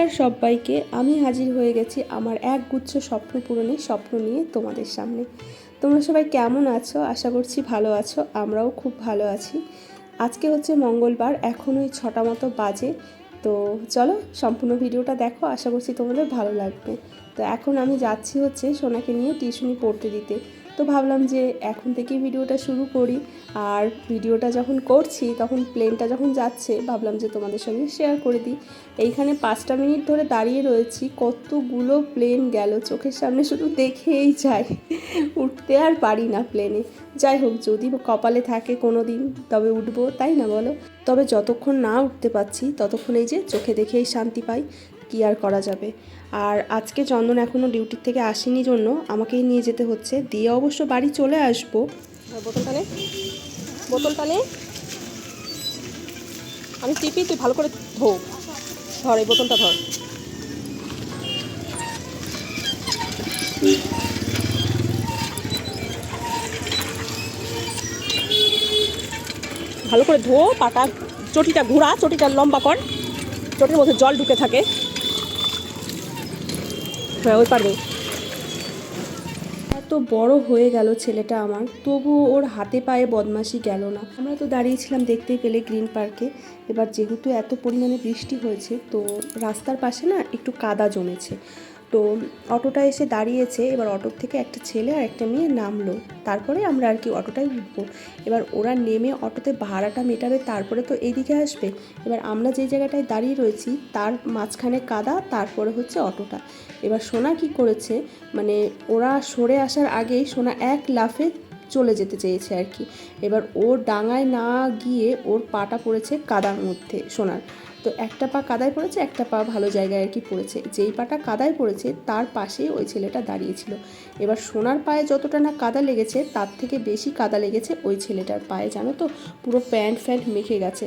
নমস্কার সবাইকে। আমি হাজির হয়ে গেছি আমার এক গুচ্ছ স্বপ্ন পূরণের স্বপ্ন নিয়ে তোমাদের সামনে। তোমরা সবাই কেমন আছো? আশা করছি ভালো আছো। আমরাও খুব ভালো আছি। আজকে হচ্ছে মঙ্গলবার এখন ওই ছটা মতো বাজে। তো চলো, সম্পূর্ণ ভিডিওটা দেখো। আশা করছি তোমাদের ভালো লাগবে। তো এখন আমি যাচ্ছি হচ্ছে সোনাকে নিয়ে টিউশনি পড়তে দিতে। তো ভাবলাম যে এখন থেকেই ভিডিওটা শুরু করি। আর ভিডিওটা যখন করছি, তখন প্লেনটা যখন যাচ্ছে, ভাবলাম যে তোমাদের সঙ্গে শেয়ার করে দিই। এইখানে পাঁচটা মিনিট ধরে দাঁড়িয়ে রয়েছি। কতগুলো প্লেন গেল চোখের সামনে শুধু দেখেই যাই। উঠতে আর পারি না প্লেনে যাই হোক, যদি কপালে থাকে কোনো দিন তবে উঠবো, তাই না বলো? তবে যতক্ষণ না উঠতে পারছি, ততক্ষণ এই যে চোখে দেখেই শান্তি পাই। কি আর করা যাবে? আর আজকে চন্দন এখনও ডিউটির থেকে আসেনি জন্য আমাকেই নিয়ে যেতে হচ্ছে। দিয়ে অবশ্য বাড়ি চলে আসব। বোতলটা নে আমি টিপি, তুই ভালো করে ধো। ধর, এই বোতলটা ধর। ভালো করে ধো, পাটা, চটিটা ঘোরা, চটিটা লম্বা কর। চটির মধ্যে জল ঢুকে থাকে। ওই পারবে। এত বড় হয়ে গেল ছেলেটা আমার, তবু ওর হাতে পায়ে বদমাশি গেল না। আমরা তো দাঁড়িয়েছিলাম দেখতে পেলে গ্রিন পার্কে। এবার যেহেতু এত পরিমাণে বৃষ্টি হয়েছে, তো রাস্তার পাশে না একটু কাদা জমেছে। তো অটোটা এসে দাঁড়িয়েছে, এবার অটোর থেকে একটা ছেলে আর একটা মেয়ে নামলো। তারপরে আমরা আর কি অটোটাই উঠবো। এবার ওরা নেমে অটোতে ভাড়াটা মেটাবে, তারপরে তো এইদিকে আসবে। এবার আমরা যে জায়গাটায় দাঁড়িয়ে রয়েছি, তার মাঝখানে কাদা, তারপরে হচ্ছে অটোটা। এবার সোনা কি করেছে? মানে ওরা সরে আসার আগেই সোনা এক লাফে চলে যেতে চেয়েছে আর কি। এবার ও ডাঙায় না গিয়ে ওর পাটা পড়েছে কাদার মধ্যে সোনার। তো একটা পা কাদায় পড়েছে, একটা পা ভালো জায়গায় আর কি পড়েছে। যেই পাটা কাদায় পড়েছে, তার পাশেই ওই ছেলেটা দাঁড়িয়েছিল এবার সোনার পায়ে যতটা না কাদা লেগেছে, তার থেকে বেশি কাদা লেগেছে ওই ছেলেটার পায়ে, জানো তো? পুরো প্যান্ট ফ্যান্ট মেখে গেছে।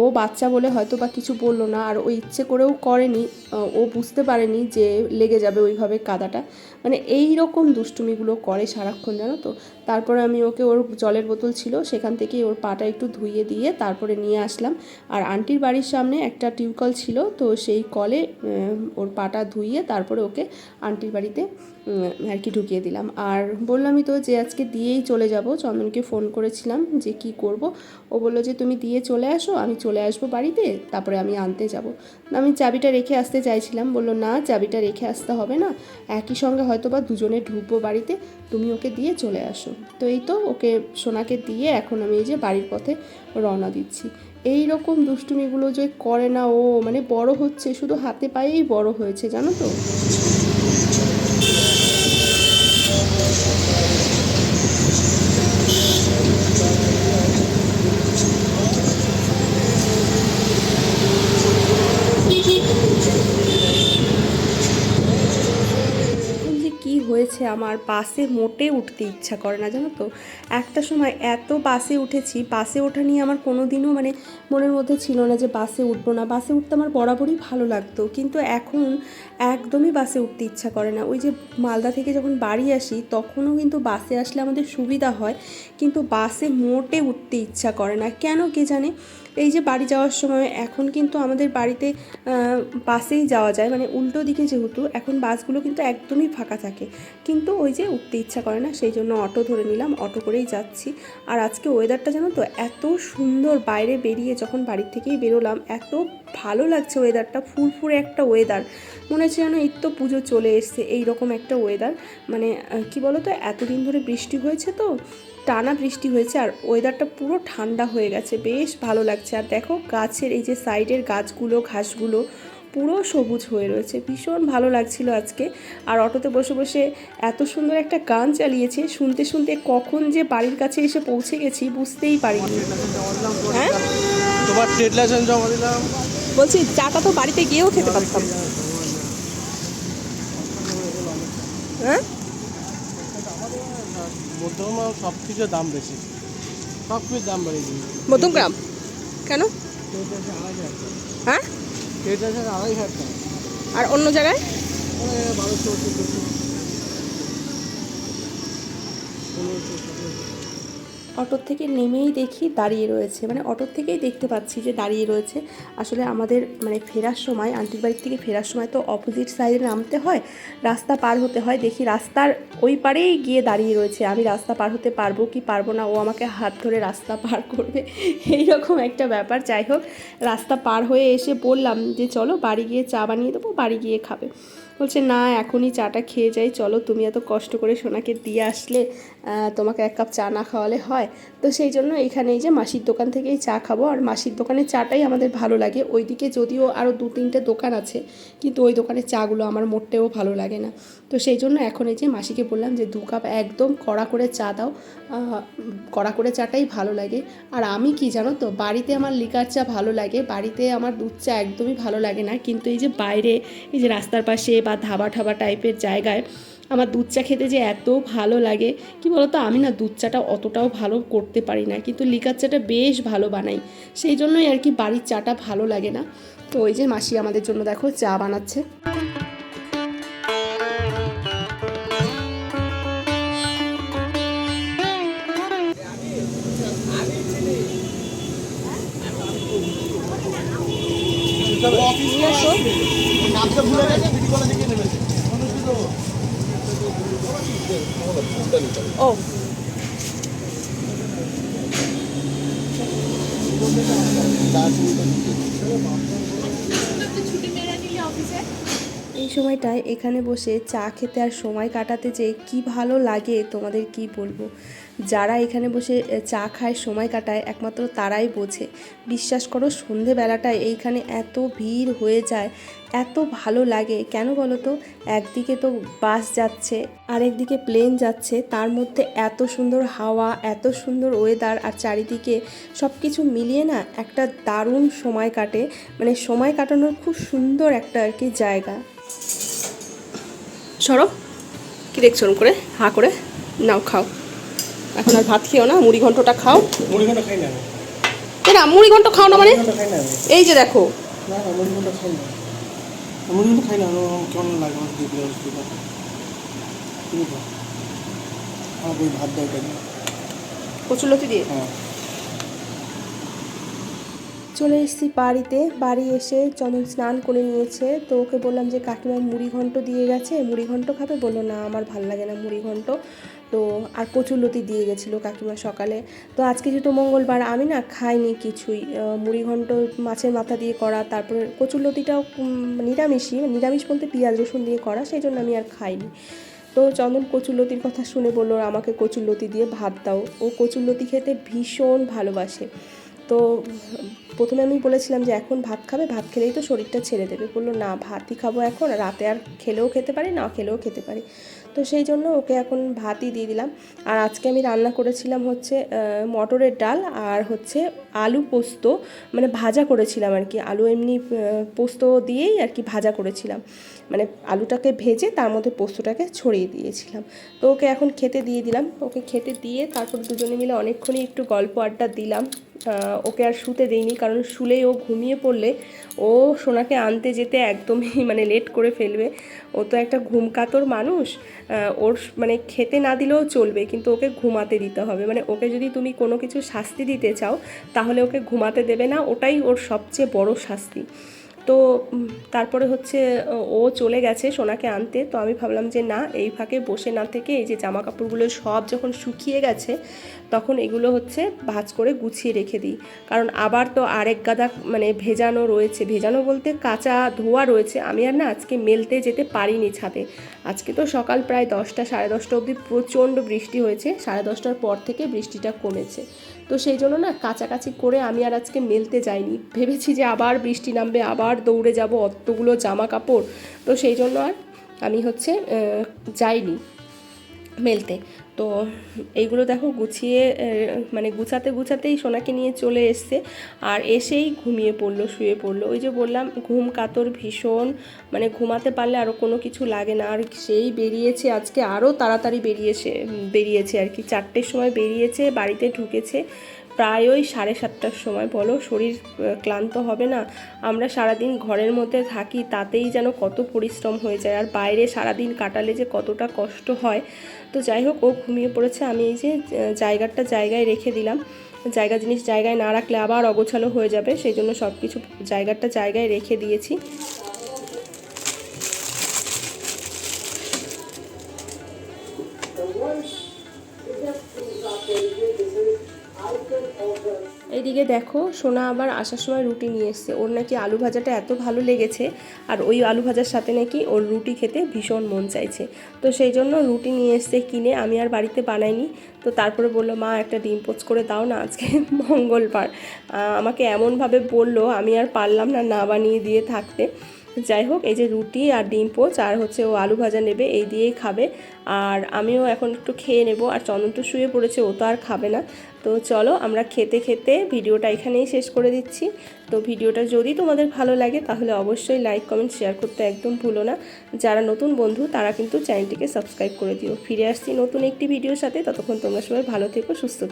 ও বাচ্চা বলে হয়তো বা কিছু বলল না, আর ও ইচ্ছে করেও করেনি ও বুঝতে পারেনি যে লেগে যাবে ওইভাবে কাদাটা। মানে এই রকম দুষ্টুমিগুলো করে সারাক্ষণ, জানো তো? তারপরে আমি ওকে ওর জলের বোতল ছিল, সেখান থেকে ওর পাটা একটু ধুইয়ে দিয়ে তারপরে নিয়ে আসলাম। আর আন্টির বাড়ির সামনে একটা টিউবকল ছিল, তো সেই কলে ওর পাটা ধুইয়ে তারপরে ওকে আন্টির বাড়িতে আর কি ঢুকিয়ে দিলাম। আর বললামই তো যে আজকে দিয়েই চলে যাব, চন্দনকে ফোন করেছিলাম যে কি করব। ও বলল যে তুমি দিয়ে চলে আসো, আমি চলে আসব বাড়িতে, তারপরে আমি আনতে যাব। আমি চাবিটা রেখে আসতে চাইছিলাম, বলল না, চাবিটা রেখে আসতে হবে না। একই সঙ্গে হয়তো বা দুজনে ঢুকবো বাড়িতে, তুমি ওকে দিয়ে চলে আসো। তো এই তো ওকে সোনাকে দিয়ে এখন আমি এই যে বাড়ির পথে রওনা দিচ্ছি। এই রকম দুষ্টুমিগুলো যে করে না ও মানে বড় হচ্ছে, শুধু হাতে পায়েই বড় হয়েছে, জানো তো এখন যে কি হয়েছে আমার বাসে মোটে উঠতে ইচ্ছা করে না, জানো তো? একটা সময় এত বাসে উঠেছি, বাসে ওঠা নিয়ে আমার কোনো দিনও মানে মনের মধ্যে ছিল না যে বাসে উঠবো না। বাসে উঠতে আমার বরাবরই ভালো লাগতো, কিন্তু এখন একদমই বাসে উঠতে ইচ্ছা করে না। ওই যে মালদা থেকে যখন বাড়ি আসি, তখনও কিন্তু বাসে আসলে আমাদের সুবিধা হয়, কিন্তু বাসে মোটে উঠতে ইচ্ছা করে না। কেন কে জানে? এই যে বাড়ি যাওয়ার সময় এখন কিন্তু আমাদের বাড়িতে বাসেই যাওয়া যায়। মানে উল্টো দিকে যেহেতু, এখন বাসগুলো কিন্তু একদমই ফাঁকা থাকে। কিন্তু ওই যে উঠতে ইচ্ছা করে না, সেই জন্য অটো ধরে নিলাম, অটো করেই যাচ্ছি। আর আজকে ওয়েদারটা জানো তো, এত সুন্দর বাইরে বেরিয়ে যখন বাড়ির থেকেই বেরোলাম, এত ভালো লাগছে ওয়েদারটা ফুরফুরে একটা ওয়েদার মনে হচ্ছে যেন এই তো পুজো চলে এসছে, এইরকম একটা ওয়েদার মানে কি বলো তো এতদিন ধরে বৃষ্টি হয়েছে তো টানা বৃষ্টি হয়েছে আর ওয়েদারটা পুরো ঠান্ডা হয়ে গেছে। বেশ ভালো লাগছে। আর দেখো গাছের এই যে সাইডের গাছগুলো ঘাসগুলো পুরো সবুজ হয়ে রয়েছে। ভীষণ ভালো লাগছিল আজকে। আর অটোতে বসে বসে এত সুন্দর একটা গান চালিয়েছে। শুনতে শুনতে কখন যে বাড়ির কাছে এসে পৌঁছে গেছি বুঝতেই পারিনি। হ্যাঁ? তোমার বলছি চাটা তো বাড়িতে গিয়েও খেতে পারতাম হ্যাঁ মধ্যমা সব কিছুর দাম বেশি। সব কিছুর দাম বেড়ে গেছে মধ্যমগ্রাম কেন? হ্যাঁ? ট্রেড আছে আড়াই হাজার টাকা আর অন্য জায়গায়? বারোশো পনেরোশো অটোর থেকে নেমেই দেখি দাঁড়িয়ে রয়েছে। মানে অটোর থেকেই দেখতে পাচ্ছি যে দাঁড়িয়ে রয়েছে। আসলে আমাদের মানে ফেরার সময়, আন্টির বাড়ির থেকে ফেরার সময় তো অপোজিট সাইডে নামতে হয়, রাস্তা পার হতে হয়। দেখি রাস্তার ওই পারেই গিয়ে দাঁড়িয়ে রয়েছে। আমি রাস্তা পার হতে পারব কি পারব না, ও আমাকে হাত ধরে রাস্তা পার করবে। এই রকম একটা ব্যাপার। যাই হোক, রাস্তা পার হয়ে এসে বললাম যে, চলো বাড়ি গিয়ে চা বানিয়ে দেবো, বাড়ি গিয়ে খাবে। বলছে, না, এখনই চাটা খেয়ে যাই। চলো, তুমি এত কষ্ট করে সোনাকে দিয়ে আসলে তোমাকে এক কাপ চা না খাওয়ালে হয়। তো সেই জন্য এইখানে এই যে মাসির দোকান থেকেই চা খাব। আর মাসির দোকানের চাটাই আমাদের ভালো লাগে। ওইদিকে যদিও আরও দু তিনটে দোকান আছে, কিন্তু ওই দোকানের চাগুলো আমার মোটেও ভালো লাগে না। তো সেই জন্য এখন এই যে মাসিকে বললাম যে, দু কাপ একদম কড়া করে চা দাও। কড়া করে চাটাই ভালো লাগে। আর আমি কি জানো তো, বাড়িতে আমার লিকার চা ভালো লাগে। বাড়িতে আমার দুধ চা একদমই ভালো লাগে না। কিন্তু এই যে বাইরে, এই যে রাস্তার পাশে বা ধাবা ঠাবা টাইপের জায়গায় আমার দুধ চা খেতে যে এত ভালো লাগে। কি বলতো? আমি না দুধ চাটা অতটাও ভালো করতে পারি না। কিন্তু লিকার চাটা বেশ ভালো বানাই। সেই জন্যই আর কি বাড়ির চাটা ভালো লাগে না। তো ওই যে মাসি আমাদের জন্য দেখো চা বানাচ্ছে। ও। এই সময়টায় এখানে বসে চা খেতে আর সময় কাটাতে যে কি ভালো লাগে, তোমাদের কি বলব? যারা এখানে বসে চা খায়, সময় কাটায়, একমাত্র তারাই বোঝে। বিশ্বাস করো, সন্ধেবেলাটায় এইখানে এত ভিড় হয়ে যায় এত ভালো লাগে। কেন বলো তো একদিকে তো বাস যাচ্ছে আরেকদিকে প্লেন যাচ্ছে তার মধ্যে এত সুন্দর হাওয়া এত সুন্দর ওয়েদার আর চারিদিকে সব কিছু মিলিয়ে না একটা দারুণ সময় কাটে। মানে সময় কাটানোর খুব সুন্দর একটা আর কি জায়গা। সরো কি দেখছ করে? হা করে? নাও খাও। এখন আর ভাত খেও না মুড়ি ঘন্টটা খাও। মুড়ি ঘণ্টা খাই না এরা মুড়ি ঘন্ট খাও না মানে? এই যে দেখো। না না মুড়ি ঘণ্টা খাই না মুড়ি কিন্তু খাই না কেমন লাগে আমার দিদি অসুবিধা তুমি খাও আমার ওই ভাত দেয় কেন? কচুলতি দিয়ে? হ্যাঁ। চলে এসেছি বাড়িতে। বাড়ি এসে চন্দন স্নান করে নিয়েছে। তো ওকে বললাম যে, কাকিমা মুড়ি ঘন্ট দিয়ে গেছে। মুড়ি ঘন্ট খাবে? বলল, না, আমার ভালো লাগে না মুড়ি ঘন্ট। তো আর কচুরলতি দিয়ে গেছিল কাকিমা সকালে। তো আজকে যেহেতু মঙ্গলবার, আমি না খাইনি কিছুই। মুড়ি ঘন্ট মাছের মাথা দিয়ে করা, তারপরে কচুরলতিটাও নিরামিষই, নিরামিষ বলতে পেঁয়াজ রসুন দিয়ে করা, সেই জন্য আমি আর খাইনি। তো চন্দন কচুরলতির কথা শুনে বলল, আমাকে কচুরলতি দিয়ে ভাত দাও। ও কচুরলতি খেতে ভীষণ ভালোবাসে। তো প্রথমে আমি বলেছিলাম যে, এখন ভাত খাবে, ভাত খেলেই তো শরীরটা ছেড়ে দেবে। বলল, না, ভাতই খাব এখন, রাতে আর খেলেও খেতে পারি, না খেলেও খেতে পারি। তো সেই জন্য ওকে এখন ভাতই দিয়ে দিলাম। আর আজকে আমি রান্না করেছিলাম হচ্ছে মটরের ডাল আর হচ্ছে আলু পোস্ত মানে ভাজা করেছিলাম আর কি। আলু এমনি পোস্ত দিয়েই আর কি ভাজা করেছিলাম। মানে আলুটাকে ভেজে তার মধ্যে পোস্তটাকে ছড়িয়ে দিয়েছিলাম। তো ওকে এখন খেতে দিয়ে দিলাম। ওকে খেতে দিয়ে তারপর দুজনে মিলে অনেকক্ষণই একটু গল্প আড্ডা দিলাম। ওকে আর শুতে দেইনি কারণ শুলেই ও ঘুমিয়ে পড়লে ও সোনাকে আনতে যেতে একদমই মানে লেট করে ফেলবে। ও তো একটা ঘুমকাতর মানুষ ওর মানে খেতে না দিলেও চলবে, কিন্তু ওকে ঘুমাতে দিতে হবে। মানে ওকে যদি তুমি কোনো কিছু শাস্তি দিতে চাও, তাহলে ওকে ঘুমাতে দেবে না, ওটাই ওর সবচেয়ে বড় শাস্তি। তো তারপরে হচ্ছে, ও- চলে গেছে সোনাকে আনতে। তো আমি ভাবলাম যে না, এই ফাঁকে বসে না থেকে এই যে জামা কাপড়গুলো সব যখন শুকিয়ে গেছে, তখন এগুলো হচ্ছে ভাঁজ করে গুছিয়ে রেখে দিই। কারণ আবার তো আরেক গাদা মানে ভেজানো রয়েছে। ভেজানো বলতে কাঁচা ধোয়া রয়েছে। আমি আর না আজকে মেলতে যেতে পারিনি ছাদে। আজকে তো সকাল প্রায় দশটা, সাড়ে দশটা অবধি প্রচণ্ড বৃষ্টি হয়েছে। সাড়ে দশটার পর থেকে বৃষ্টিটা কমেছে। তো সেই জন্য না কাছাকাছি করে আমি আর আজকে মেলতে যাইনি। ভেবেছি যে আবার বৃষ্টি নামবে, আবার দৌড়ে যাব অতগুলো জামা কাপড় তো সেই জন্য আর আমি হচ্ছে যাইনি মেলতে। তো এইগুলো দেখো গুছিয়ে মানে গুছাতে গুছাতেই সোনাকে নিয়ে চলে এসছে আর এসেই ঘুমিয়ে পড়ল, শুয়ে পড়ল। ওই যে বললাম, ঘুম কাতর ভীষণ মানে ঘুমাতে পারলে আরও কোনো কিছু লাগে না। আর সেই বেরিয়েছে আজকে আরও তাড়াতাড়ি বেরিয়েছে বেরিয়েছে আর কি। চারটের সময় বেরিয়েছে, বাড়িতে ঢুকেছে। প্রায় ওই সাড়ে সাতটার সময় বলো, শরীর ক্লান্ত হবে না? আমরা সারাদিন ঘরের মধ্যে থাকি, তাতেই যেন কত পরিশ্রম হয়ে যায়। আর বাইরে সারাদিন কাটালে যে কতটা কষ্ট হয়। তো যাই হোক, ও ঘুমিয়ে পড়েছে। আমি এই যে জায়গাটা জায়গায় রেখে দিলাম। জায়গা, জিনিস জায়গায় না রাখলে আবার অগোছালো হয়ে যাবে। সেই জন্য সব কিছু জায়গাটা জায়গায় রেখে দিয়েছি। এইদিকে দেখো, সোনা আবার আসার সময় রুটি নিয়ে এসছে। ওর নাকি আলু ভাজাটা এত ভালো লেগেছে, আর ওই আলু ভাজার সাথে নাকি ওর রুটি খেতে ভীষণ মন চাইছে। তো সেই জন্য রুটি নিয়ে এসছে কিনে, আমি আর বাড়িতে বানাইনি। তো তারপরে বলল, মা, একটা ডিম পোচ করে দাও না, আজকে মঙ্গলবার। আমাকে এমনভাবে বলল, আমি আর পারলাম না না বানিয়ে দিয়ে থাকতে। যাই হোক, এই যে রুটি আর ডিম পোচ, আর হচ্ছে ও আলু ভাজা নেবে, এই দিয়েই খাবে। আর আমিও এখন একটু খেয়ে নেব। আর চন্দন তো শুয়ে পড়েছে, ও তো আর খাবে না। তো চলো আমরা খেতে খেতে ভিডিওটা এখানেই শেষ করে দিচ্ছি। তো ভিডিওটা যদি তোমাদের ভালো লাগে তাহলে অবশ্যই লাইক কমেন্ট শেয়ার করতে একদম ভুলো না। যারা নতুন বন্ধু তারা কিন্তু চ্যানেলটিকে সাবস্ক্রাইব করে দিও। ফিরে আসছি নতুন একটি ভিডিওর সাথে। ততক্ষণ তোমরা সবাই ভালো থেকো, সুস্থ থেকো।